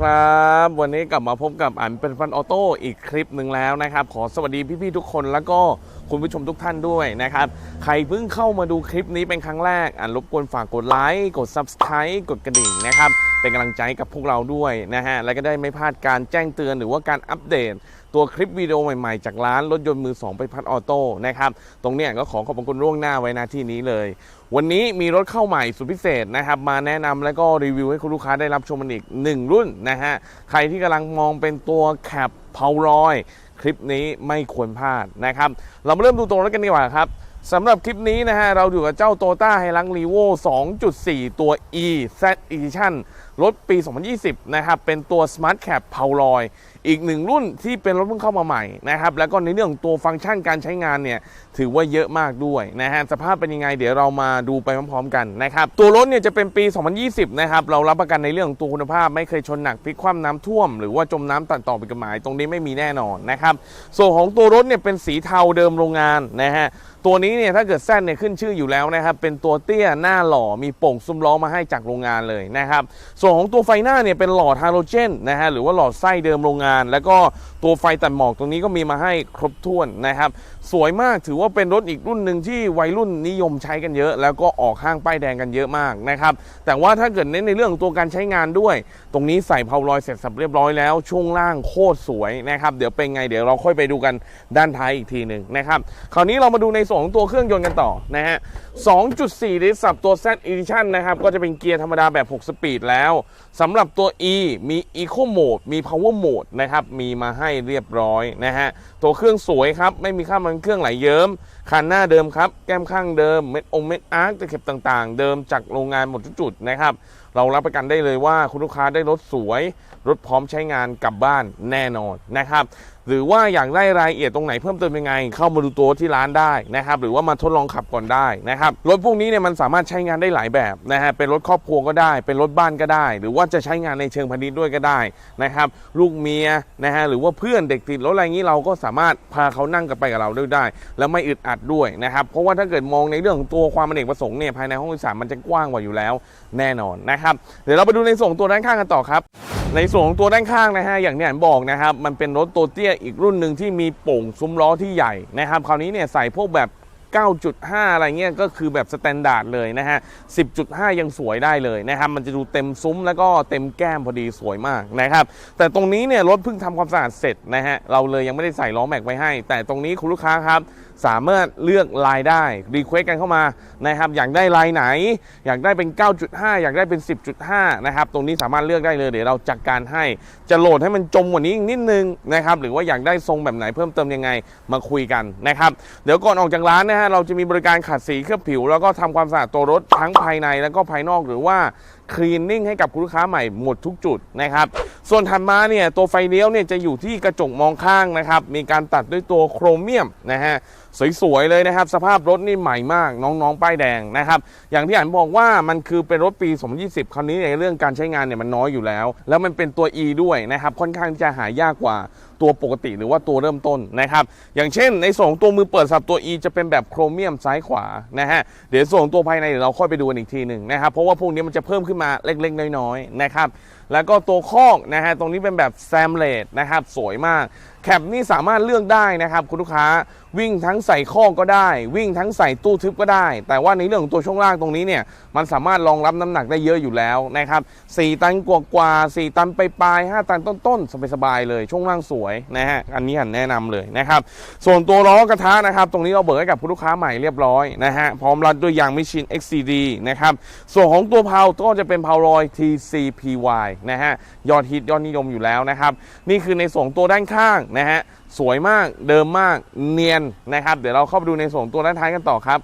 ครับ วันนี้กลับมาพบกับอันเป็นฟันออโต้อีกคลิปหนึ่งแล้วนะครับ ขอสวัสดีพี่ๆทุกคนแล้วก็ คุณผู้ชมทุกท่านด้วยนะครับ ใครเพิ่งเข้ามาดูคลิปนี้เป็นครั้งแรกอันรบกวนฝากกดไลค์กด Subscribe กดกระดิ่งนะครับ เป็นกำลังใจกับพวกเราด้วยนะฮะ และก็ได้ไม่พลาดการแจ้งเตือนหรือว่าการอัปเดต ตัวคลิปวิดีโอใหม่ๆ จากร้านรถยนต์มือ 2 ไปพัดออโต้นะครับ ตรงเนี้ยก็ขอขอบคุณล่วงหน้าไว้นาที่นี้เลย วันนี้มีรถเข้าใหม่สุดพิเศษนะครับ มาแนะนำแล้วก็รีวิวให้คุณลูกค้าได้รับชมกันอีก 1 รุ่นนะฮะใครที่กำลังมองเป็นตัวแคป เพารอย คลิปนี้ไม่ควรพลาดนะครับ เรามาเริ่มดูตัวรถกันดีกว่าครับสำหรับคลิปนี้นะฮะ เราอยู่กับเจ้า t o ต้าไฮลังรีโว2.4 ตัว E Z Edition รถปี 2020 นะครับ เป็นตัว Smart Cap เพารอย อีกหนึ่งรุ่นที่เป็นรถเพิ่งเข้ามาใหม่นะครับแล้วก็ในเรื่องของตัวฟังก์ชันการใช้งานเนี่ยถือว่าเยอะมากด้วยนะฮะสภาพเป็นยังไงเดี๋ยวเรามาดูไปพร้อมๆกันนะครับตัวรถเนี่ยจะเป็นปี 2020 นะครับเรารับประกันในเรื่องของตัวคุณภาพไม่เคยชนหนักพลิกคว่ำน้ำท่วม หรือว่าจมน้ำตัดต่อผิดกฎหมายตรงนี้ไม่มีแน่นอนนะครับส่วนของตัวรถเนี่ยเป็นสีเทาเดิมโรงงานนะฮะตัวนี้เนี่ยถ้าเกิดแซดเนี่ยขึ้นชื่ออยู่แล้วนะครับเป็นตัวเตี้ยหน้าหล่อมีโป่งซุ้มล้อมาให้จากโรงงานเลยนะครับส่วนของตัวไฟหน้าเนี่ยเป็นหลอดฮาโลเจนนะฮะหรือว่าหลอดไส้เดิมโรงงานแล้วก็ตัวไฟตัดหมอกตรงนี้ก็มีมาให้ครบถ้วนนะครับสวยมากถือว่าเป็นรถอีกรุ่นหนึ่งที่วัยรุ่นนิยมใช้กันเยอะ แล้วก็ออกห้างป้ายแดงกันเยอะมากนะครับ แต่ว่าถ้าเกิดเน้นในเรื่องตัวการใช้งานด้วย ตรงนี้ใส่เพาลอยเสร็จสับเรียบร้อยแล้ว ช่วงล่างโคตรสวยนะครับ เดี๋ยวเป็นไงเดี๋ยวเราค่อยไปดูกันด้านท้ายอีกทีหนึ่งนะครับ คราวนี้เรามาดูในส่วนของตัวเครื่องยนต์กันต่อนะฮะ 2.4 ลิตรสับตัว Z Edition นะครับ ก็จะเป็นเกียร์ธรรมดาแบบ 6 สปีดแล้วสำหรับตัว E มี Eco Mode มี Power Mode นะครับ มีมาให้เรียบร้อยนะฮะ ตัวเครื่องสวยครับ ไม่มีค่ามันเครื่องไหลเยิ้มคันหน้าเดิมครับ แก้มข้างเดิม เม็ดองเม็ดอาร์คตะเข็บต่างๆ เดิมจากโรงงานหมดทุกจุดนะครับ เรารับประกันได้เลยว่าคุณลูกค้าได้รถสวย รถพร้อมใช้งานกลับบ้านแน่นอนนะครับ หรือว่าอยากได้รายละเอียดตรงไหนเพิ่มเติมยังไง เข้ามาดูตัวที่ร้านได้นะครับ หรือว่ามาทดลองขับก่อนได้นะครับ รถพวกนี้เนี่ยมันสามารถใช้งานได้หลายแบบนะฮะ เป็นรถครอบครัวก็ได้ เป็นรถบ้านก็ได้ หรือว่าจะใช้งานในเชิงพาณิชย์ด้วยก็ได้นะครับ ลูกเมียนะฮะ หรือว่าเพื่อนเด็กติดรถอะไรอย่างนี้เราก็สามารถพาเขานั่งกันไปกับเราด้วยได้ แล้วไม่อึดอัดด้วยนะครับ เพราะว่าถ้าเกิดมองในเรื่องของตัวความเป็นเอกประสงค์เนี่ยภายในห้องโดยสารมันจะกว้างกว่าอยู่แล้ว แน่นอนนะครับเดี๋ยวเราไปดูในส่วนของตัวด้านข้างกันต่อครับ ในส่วนของตัวด้านข้างนะฮะอย่างที่อันบอกนะครับมันเป็นรถตัวเตี้ยอีกรุ่นหนึ่งที่มีโป่งซุ้มล้อที่ใหญ่นะครับคราวนี้เนี่ยใส่พวกแบบ9.5 อะไรเงี้ยก็คือแบบสแตนดาร์ดเลยนะฮะ 10.5 ยังสวยได้เลยนะครับ มันจะดูเต็มซุ้มแล้วก็เต็มแก้มพอดีสวยมากนะครับ แต่ตรงนี้เนี่ยรถเพิ่งทำความสะอาดเสร็จนะฮะ เราเลยยังไม่ได้ใส่ล้อแม็กไว้ให้ แต่ตรงนี้คุณลูกค้าครับ สามารถเลือกลายได้รีเควสกันเข้ามานะครับอยากได้ลายไหน อยากได้เป็น 9.5 อยากได้เป็น 10.5 นะครับ ตรงนี้สามารถเลือกได้เลยเดี๋ยวเราจัดการให้จะโหลดให้มันจมกว่านี้อีกนิดนึงนะครับหรือว่าอยากได้ทรงแบบไหนเพิ่มเติมยังไงมาคุยกันนะครับเดี๋ยวก่อนออกจากร้านนะฮะเราจะมีบริการขัดสีเคลือบผิว แล้วก็ทำความสะอาดตัวรถทั้งภายในแล้วก็ภายนอกหรือว่าคลีนนิ่งให้กับคุณลูกค้าใหม่หมดทุกจุดนะครับ ส่วนถัดมาเนี่ยตัวไฟเลี้ยวเนี่ยจะอยู่ที่กระจกมองข้างนะครับ มีการตัดด้วยตัวโครเมียมนะฮะสวยๆเลยนะครับ สภาพรถนี่ใหม่มากน้องๆป้ายแดงนะครับ อย่างที่อันบอกว่ามันคือเป็นรถปี 2020 คราวนี้ในเรื่องการใช้งานเนี่ยมันน้อยอยู่แล้ว แล้วมันเป็นตัว E ด้วยนะครับ ค่อนข้างจะหายากกว่าตัวปกติหรือว่าตัวเริ่มต้นนะครับ อย่างเช่นในส่วนของตัวมือเปิดสับตัว E จะเป็นแบบโครเมียมซ้ายขวานะฮะเดี๋ยวส่วนของตัวภายในเดี๋ยวเราค่อยไปดูกันอีกทีหนึ่งนะครับเพราะว่าพวกนี้มันจะเพิ่มขึ้นมาเล็กๆ น้อยๆนะครับแล้วก็ตัวคอกนะฮะตรงนี้เป็นแบบแซมเลดนะครับสวยมาก แคปนี่สามารถเลือกได้นะครับคุณลูกค้าวิ่งทั้งใส่คอก็ได้ วิ่งทั้งใส่ตู้ทึบก็ได้ แต่ว่าในเรื่องของตัวช่วงล่างตรงนี้เนี่ยมันสามารถรองรับน้ำหนักได้เยอะอยู่แล้วนะครับ4ตันกว่ากว่าๆ4ตันไปปลายๆ5ตันต้นๆสบายๆเลยช่วงล่างสวยนะฮะอันนี้หันแนะนำเลยนะครับส่วนตัวล้อกระทะนะครับตรงนี้เราเบิกให้กับคุณลูกค้าใหม่เรียบร้อยนะฮะพร้อมรัดด้วยยางมิชิน XCD นะครับส่วนของตัวเพาก็จะเป็นเพารอย TCPY นะฮะยอดฮิตยอดนิยมอยู่แล้วนะครับนี่คือในส่วนของตัวด้านข้างนะฮะสวยมากเดิมมากเนียนนะครับ เดี๋ยวเราเข้าไปดูในส่วนของตัวด้านท้ายกันต่อครับ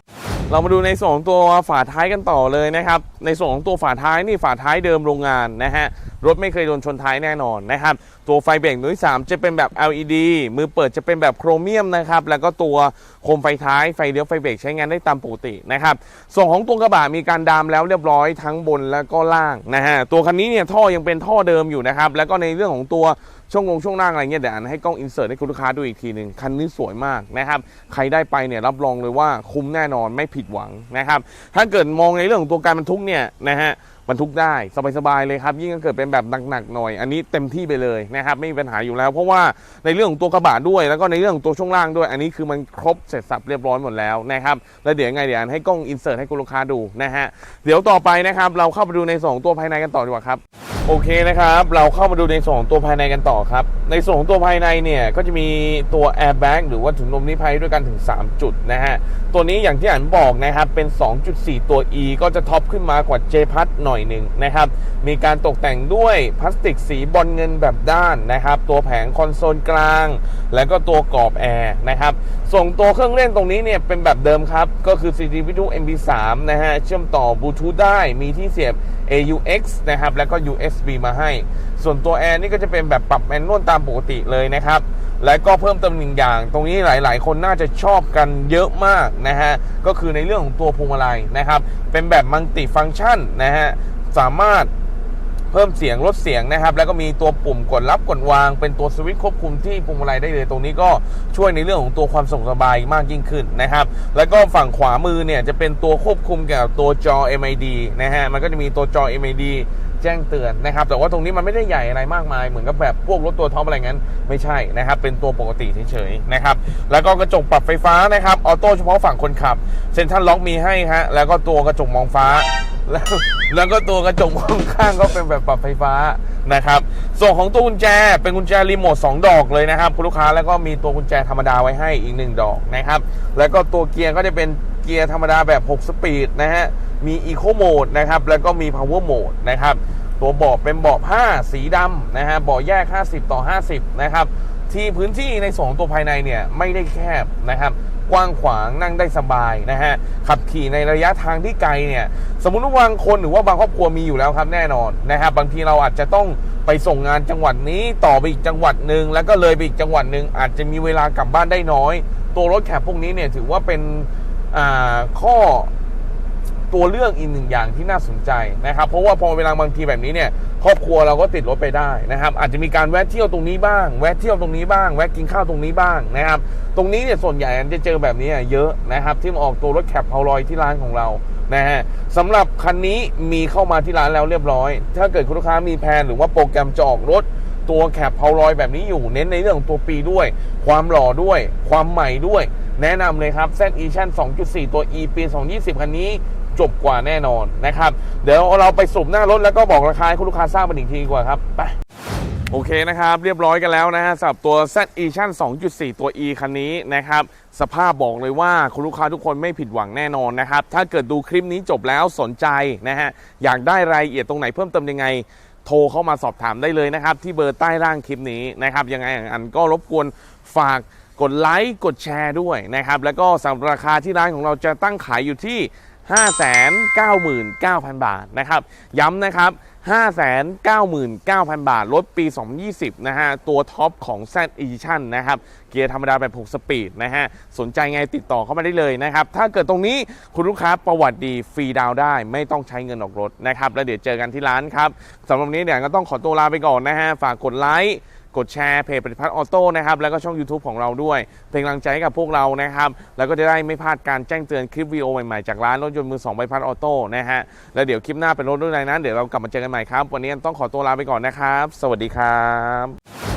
เรามาดูในส่วนของตัวฝาท้ายกันต่อเลยนะครับ ในส่วนของตัวฝาท้ายนี่ฝาท้ายเดิมโรงงานนะฮะรถไม่เคยโดนชนท้ายแน่นอนนะครับ ตัวไฟเบรกตัวที่3จะเป็นแบบ LED มือเปิดจะเป็นแบบโครเมียมนะครับ แล้วก็ตัวโคมไฟท้ายไฟเลี้ยวไฟเบรกใช้งานได้ตามปกตินะครับ ส่วนของตัวกระบะมีการดามแล้วเรียบร้อยทั้งบนแล้วก็ล่างนะฮะ ตัวคันนี้เนี่ยท่อยังเป็นท่อเดิมอยู่นะครับ แล้วก็ในเรื่องของตัว ช่วงลงช่วงล่างอะไรเงี้ยเดี๋ยวอันให้กล้องอินเสิร์ตให้คุณลูกค้าดูอีกทีหนึ่งคันนี้สวยมากนะครับใครได้ไปเนี่ยรับรองเลยว่าคุ้มแน่นอนไม่ผิดหวังนะครับถ้าเกิดมองในเรื่องของตัวการบรรทุกเนี่ยนะฮะบรรทุกได้สบายๆเลยครับ ยิ่งถ้าเกิดเป็นแบบหนักๆหน่อย อันนี้เต็มที่ไปเลยนะครับไม่มีปัญหาอยู่แล้ว เพราะว่าในเรื่องของตัวกระบะด้วย แล้วก็ในเรื่องของตัวช่วงล่างด้วย อันนี้คือมันครบเสร็จสับเรียบร้อยหมดแล้วนะครับแล้วเดี๋ยวไงเดี๋ยวอันให้กล้องอินเสิร์ตให้คุณลูกค้าดูนะฮะเดี๋ยวต่อไปนะครับเราเข้าไปดูในสองตัวภายในกันต่อดีกว่าครับ โอเคนะครับ เราเข้ามาดูในส่วนของตัวภายในกันต่อครับ ในส่วนของตัวภายในเนี่ยก็จะมีตัว airbag หรือว่าถุงลมนิรภัยด้วยกันถึง 3 จุดนะฮะ ตัวนี้อย่างที่อ่านบอกนะครับ เป็น 2.4 ตัว E ก็จะท็อปขึ้นมากว่า J พัดหน่อยหนึ่งนะครับ มีการตกแต่งด้วยพลาสติกสีบอลเงินแบบด้านนะครับ ตัวแผงคอนโซลกลาง แล้วก็ตัวกรอบแอร์นะครับ ส่งตัวเครื่องเล่นตรงนี้เนี่ยเป็นแบบเดิมครับ ก็คือ CD v i d e o MP3 นะฮะ เชื่อมต่อบลูทูธได้ มีที่เสียบ AUX นะครับ แล้วก็ USB มาให้ ส่วนตัวแอร์นี่ก็จะเป็นแบบปรับแมนนวลตามปกติเลยนะครับ และก็เพิ่มเติมหนึ่งอย่าง ตรงนี้หลาย ๆ คนน่าจะชอบกันเยอะมากนะฮะ ก็คือในเรื่องของตัวพวงมาลัยนะครับ เป็นแบบมัลติฟังก์ชันนะฮะ สามารถ เพิ่มเสียงลดเสียงนะครับ แล้วก็มีตัวปุ่มกดรับกดวาง เป็นตัวสวิตช์ควบคุมที่พวงมาลัยได้เลย ตรงนี้ก็ช่วยในเรื่องของตัวความสะดวกสบายมากยิ่งขึ้นนะครับ แล้วก็ฝั่งขวามือเนี่ยจะเป็นตัวควบคุมเกี่ยวกับตัวจอ MID นะฮะ มันก็จะมีตัวจอ MID แจ้งเตือนนะครับ แต่ว่าตรงนี้มันไม่ได้ใหญ่อะไรมากมาย เหมือนกับแบบพวกรถตัวท็อปอะไรงั้น ไม่ใช่นะครับ เป็นตัวปกติเฉยๆนะครับ แล้วก็กระจกปรับไฟฟ้านะครับ ออโต้เฉพาะฝั่งคนขับ เซ็นทรัลล็อกมีให้ฮะ แล้วก็ตัวกระจกมองฟ้า แล้วแล้วก็ตัวกระจกมองข้างก็เป็นแบบปรับไฟฟ้านะครับ ส่วนของตัวกุญแจเป็นกุญแจรีโมท2ดอกเลยนะครับคุณลูกค้าแล้วก็มีตัวกุญแจธรรมดาไว้ให้อีก 1 ดอกนะครับ แล้วก็ตัวเกียร์ก็จะเป็นเกียร์ธรรมดาแบบ 6 สปีดนะฮะ มี Eco Mode นะครับ แล้วก็มี Power Mode นะครับ ตัวเบาะเป็นเบาะผ้าสีดำนะฮะ เบาะแยก 50 ต่อ 50 นะครับ ที่พื้นที่ในส่วนของตัวภายในเนี่ยไม่ได้แคบนะครับ กว้างขวางนั่งได้สบายนะฮะขับขี่ในระยะทางที่ไกลเนี่ยสมมุติว่าบางคนหรือว่าบางครอบครัวมีอยู่แล้วครับแน่นอนนะครับบางทีเราอาจจะต้องไปส่งงานจังหวัดนี้ต่อไปอีกจังหวัดหนึ่งแล้วก็เลยไปอีกจังหวัดหนึ่งอาจจะมีเวลากลับบ้านได้น้อย ตัวรถแคปพวกนี้เนี่ยถือว่าเป็นอ่าข้อ ตัวเลือกอีกหนึ่งอย่างที่น่าสนใจนะครับ เพราะว่าพอเวลาบางทีแบบนี้เนี่ยครอบครัวเราก็ติดรถไปได้นะครับ อาจจะมีการแวะเที่ยวตรงนี้บ้าง แวะเที่ยวตรงนี้บ้าง แวะกินข้าวตรงนี้บ้างนะครับ ตรงนี้เนี่ยส่วนใหญ่จะเจอแบบนี้เยอะนะครับ ที่มาออกตัวรถแคปเพาลอยที่ร้านของเรานะฮะสำหรับคันนี้มีเข้ามาที่ร้านแล้วเรียบร้อย ถ้าเกิดคุณลูกค้ามีแผนหรือว่าโปรแกรมจะออกรถตัวแคปเพาลอยแบบนี้อยู่เน้นในเรื่องของตัวปีด้วย ความหล่อด้วย ความใหม่ด้วย แนะนำเลยครับ Z e t i o n 2.4 ตัว E ปี 2020 คันนี้ จบกว่าแน่นอนนะครับ เดี๋ยวเราไปสูบหน้ารถแล้วก็บอกราคาให้คุณลูกค้าทราบกันอีกทีดีกว่าครับไปโอเคนะครับ เรียบร้อยกันแล้วนะฮะสำหรับตัว Z e t i o n 2.4 ตัว E คันนี้นะครับ สภาพบอกเลยว่าคุณลูกค้าทุกคนไม่ผิดหวังแน่นอนนะครับ ถ้าเกิดดูคลิปนี้จบแล้วสนใจนะฮะอยากได้รายละเอียดตรงไหนเพิ่มเติมยังไง โทรเข้ามาสอบถามได้เลยนะครับ ที่เบอร์ใต้ล่างคลิปนี้นะครับ ยังไงอย่างอันก็รบกวนฝากกดไลค์กดแชร์ด้วยนะครับแล้วก็สำหรับราคาที่ร้านของเราจะตั้งขายอยู่ที่ 599,000 บาทนะครับ ย้ำนะครับ 599,000 บาท รถปี 2020 นะฮะ ตัวท็อปของ Z Edition นะครับ เกียร์ธรรมดาแบบ6สปีดนะฮะ สนใจไงติดต่อเข้ามาได้เลยนะครับ ถ้าเกิดตรงนี้คุณลูกค้าประวัติดีฟรีดาวได้ ไม่ต้องใช้เงินออกรถนะครับ แล้วเดี๋ยวเจอกันที่ร้านครับสำหรับวันนี้เนี่ยก็ต้องขอตัวลาไปก่อนนะฮะ ฝากกดไลค์ กดแชร์เพจปฏิพัฒน์ออโต้นะครับแล้วก็ช่อง YouTube ของเราด้วย เป็นกำลังใจให้กับพวกเรานะครับ แล้วก็จะได้ไม่พลาดการแจ้งเตือนคลิปวิดีโอใหม่ๆ จากร้านรถยนต์มือสองใบพัดออโต้นะฮะแล้วเดี๋ยวคลิปหน้าเป็นรถรุ่นไหนนั้นเดี๋ยวเรากลับมาเจอกันใหม่ครับ วันนี้ต้องขอตัวลาไปก่อนนะครับ สวัสดีครับ